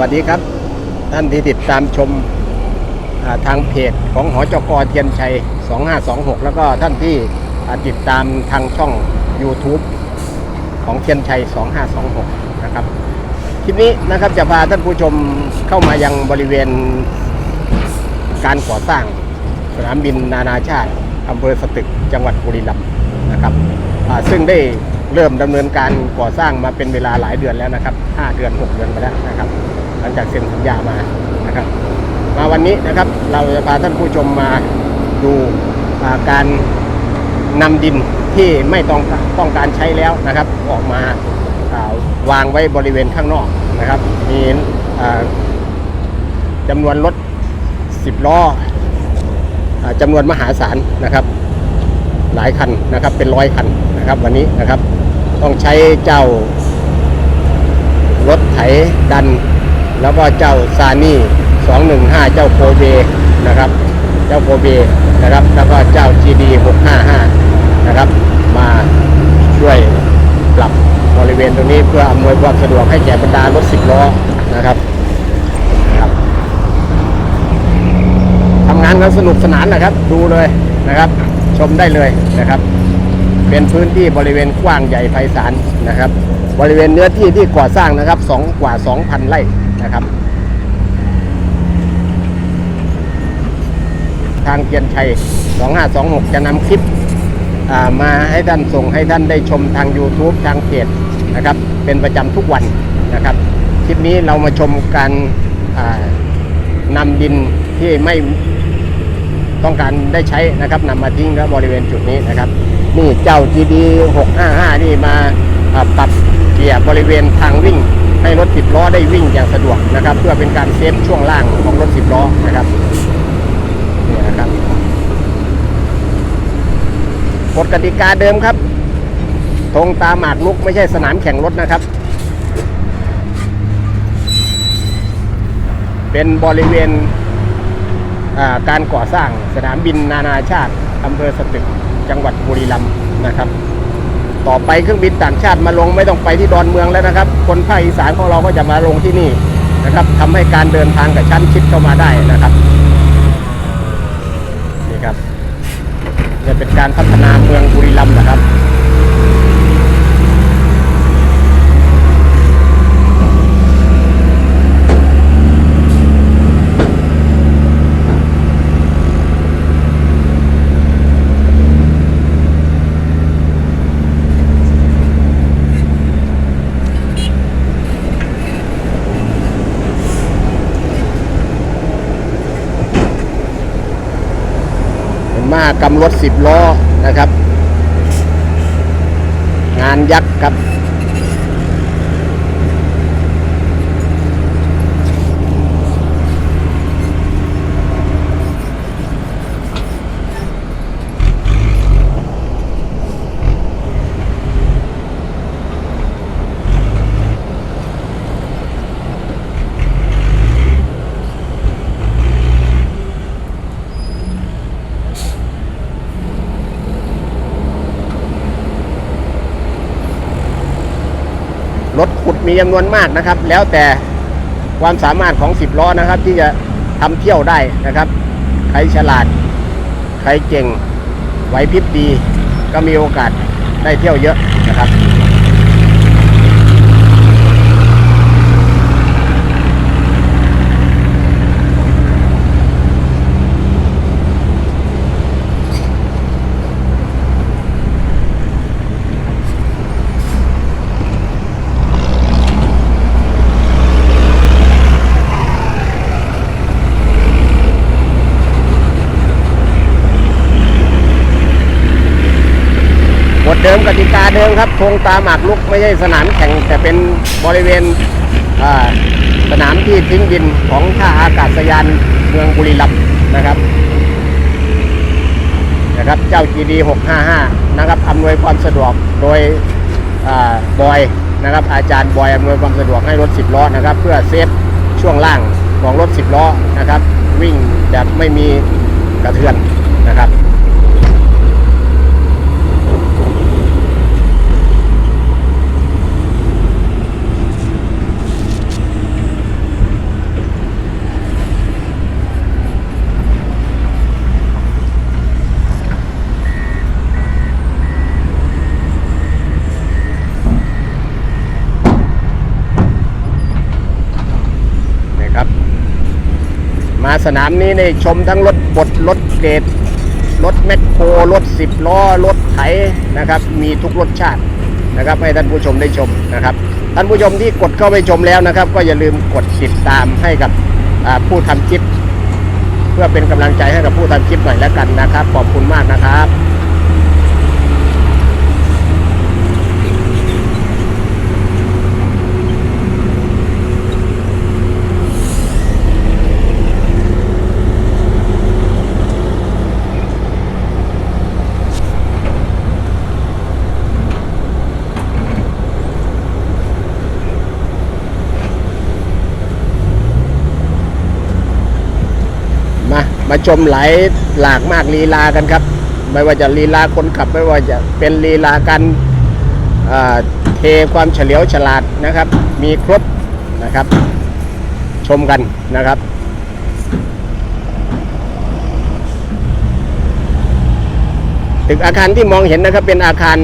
วัสดีครับ ท่านที่ติดตามชมทางเพจของหอจกเทียนชัย 2526 แล้วก็ท่านที่ติดตามทางช่อง YouTube ของเทียนชัย 2526 นะครับ คลิปนี้นะครับจะพาท่านผู้ชมเข้ามายังบริเวณการก่อสร้างสนามบินนานาชาติอำเภอสตึกจังหวัดบุรีรัมย์นะครับซึ่งได้เริ่มดำเนินการก่อสร้างมาเป็นเวลาหลายเดือนแล้วนะครับ 5 เดือน 6 เดือนไปแล้วนะครับ หลังจากเซ็นสัญญามานะครับ มาวันนี้นะครับเราจะพาท่านผู้ชมมาดูาการนำดินที่ไม่ต้องต้องการใช้แล้วนะครับ ออกมาาวางไว้บริเวณข้างนอกนะครับ มีอ่าจำนวนรถ 10 ล้ออ่าจำนวนมหาศาลนะครับ หลายคันนะครับเป็นร้อยคันนะครับวันนี้นะครับต้องใช้เจ้ารถไถดัน แล้วก็เจ้าซานี่215 เจ้าโคเบนะครับ เจ้าโคเบนะครับ แล้วก็เจ้า GD 655 นะครับ มาช่วยปรับบริเวณตรงนี้เพื่ออำนวยความสะดวกให้แก่บรรดารถ10ล้อนะครับครับทำงานกันสนุกสนานนะครับ ดูเลยนะครับ ชมได้เลยนะครับ เป็นพื้นที่บริเวณกว้างใหญ่ไพศาลนะครับ บริเวณเนื้อที่ที่ก่อสร้างนะครับสองกว่า 2,000 ไร่ นะครับ ทางเทียนชัย 2526 จะนำคลิปามาให้ท่านส่งให้ท่านได้ชมทาง YouTube ทางเพจนะครับ เป็นประจำทุกวันนะครับ คลิปนี้เรามาชมการานำดินที่ไม่ต้องการได้ใช้นะครับนำมาทิ้งแล้วบริเวณจุดนี้นะครับ นี่เจ้า GD 655 นี่มาาปรับเกียร์บริเวณทางวิ่ง ให้รถ10ล้อได้วิ่งอย่างสะดวกนะครับ เพื่อเป็นการเซฟช่วงล่างของรถ10ล้อนะครับนี่นะครับกฎกติกาเดิมครับธงตาหมากลุกไม่ใช่สนามแข่งรถนะครับ เป็นบริเวณการก่อสร้างสนามบินนานาชาติอำเภอสตึกจังหวัดบุรีรัมย์นะครับ ต่อไปเครื่องบินต่างชาติมาลงไม่ต้องไปที่ดอนเมืองแล้วนะครับ คนภาคอีสานของเราก็จะมาลงที่นี่นะครับทำให้การเดินทางกับชั้นชิดเข้ามาได้นะครับนี่ครับจะเป็นการพัฒนาเมืองบุรีรัมย์นะครับ ถสิบล้อนะครับ งานยักษ์ครับ รถขุดมีจำนวนมากนะครับ แล้วแต่ความสามารถของ 10 ล้อนะครับ ที่จะทำเที่ยวได้นะครับ ใครฉลาด ใครเก่งไหวพริบดี ก็มีโอกาสได้เที่ยวเยอะนะครับ เดิมกติกาเดิมครับธงตาหมากลุกไม่ใช่สนามแข่งแต่เป็นบริเวณสนามที่ทิ้งดินของท่าอากาศยานเมืองบุรีรัมย์นะครับนะครับเจ้า GD 655นะครับอำนวยความสะดวกโดยอบอยนะครับอาจารย์บอยอำนวยความสะดวกให้รถ 10 ล้อนะครับ เพื่อเซฟช่วงล่างของรถ 10 ล้อนะครับ วิ่งแบบไม่มีกระเทือนนะครับ น มาสนามนี้ได้ชมทั้งรถบดรถเกรดรถแมคโครรถสิบล้อรถไถนะครับ มีทุกรสชาตินะครับให้ท่านผู้ชมได้ชมนะครับ ท่านผู้ชมที่กดเข้าไปชมแล้วนะครับ ก็อย่าลืมกดติดตามให้กับผู้ทำคลิป เพื่อเป็นกำลังใจให้กับผู้ทำคลิปหน่อยแล้วกันนะครับ ขอบคุณมากนะครับ มาชมหลายหลากมากลีลากันครับ ไม่ว่าจะลีลาคนขับ ไม่ว่าจะเป็นลีลาการเทความเฉลียวฉลาดนะครับ มีครบนะครับ ชมกันนะครับตึกอาคารที่มองเห็นนะครับ เป็นอาคาร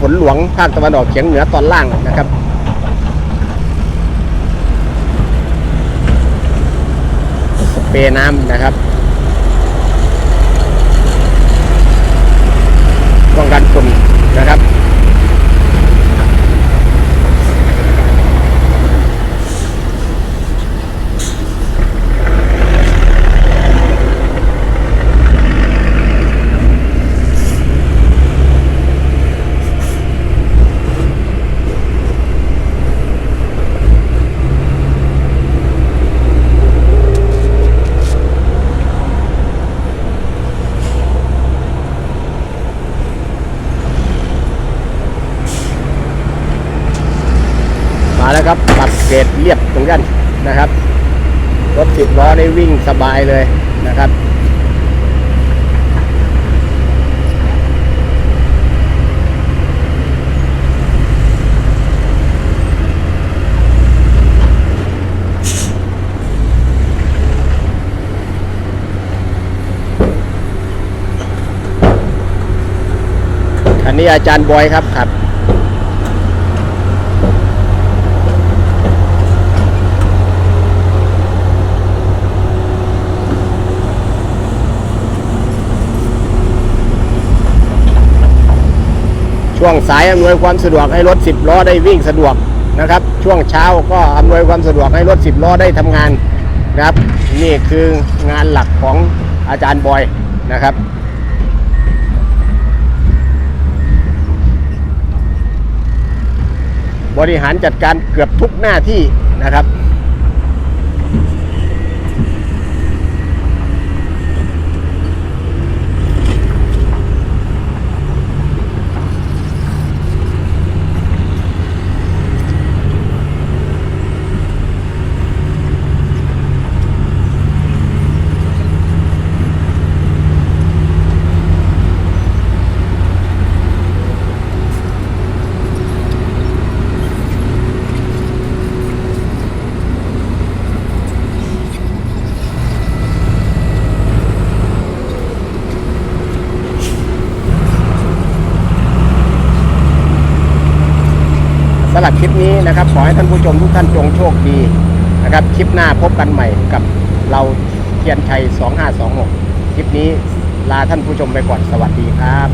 ฝนหลวงภาคตะวันออกเฉียงเหนือตอนล่างนะครับเปรีน้ำนะครับ ป้องกันฝุ่นนะครับ มาแล้วครับปรับเกรดเรียบเหมือนกันนะครับรถสิบล้อได้วิ่งสบายเลยนะครับอันนี้อาจารย์บอยครับครับ ช่วงสายอำนวยความสะดวกให้รถ 10 ล้อได้วิ่งสะดวกนะครับ ช่วงเช้าก็อำนวยความสะดวกให้รถ 10 ล้อได้ทำงานนะครับนี่คืองานหลักของอาจารย์บอยนะครับบริหารจัดการเกือบทุกหน้าที่นะครับ สำหรับคลิปนี้นะครับขอให้ท่านผู้ชมทุกท่านจงโชคดีนะครับคลิปหน้าพบกันใหม่กับเราเทียนชัย 2526 คลิปนี้ลาท่านผู้ชมไปก่อนสวัสดีครับ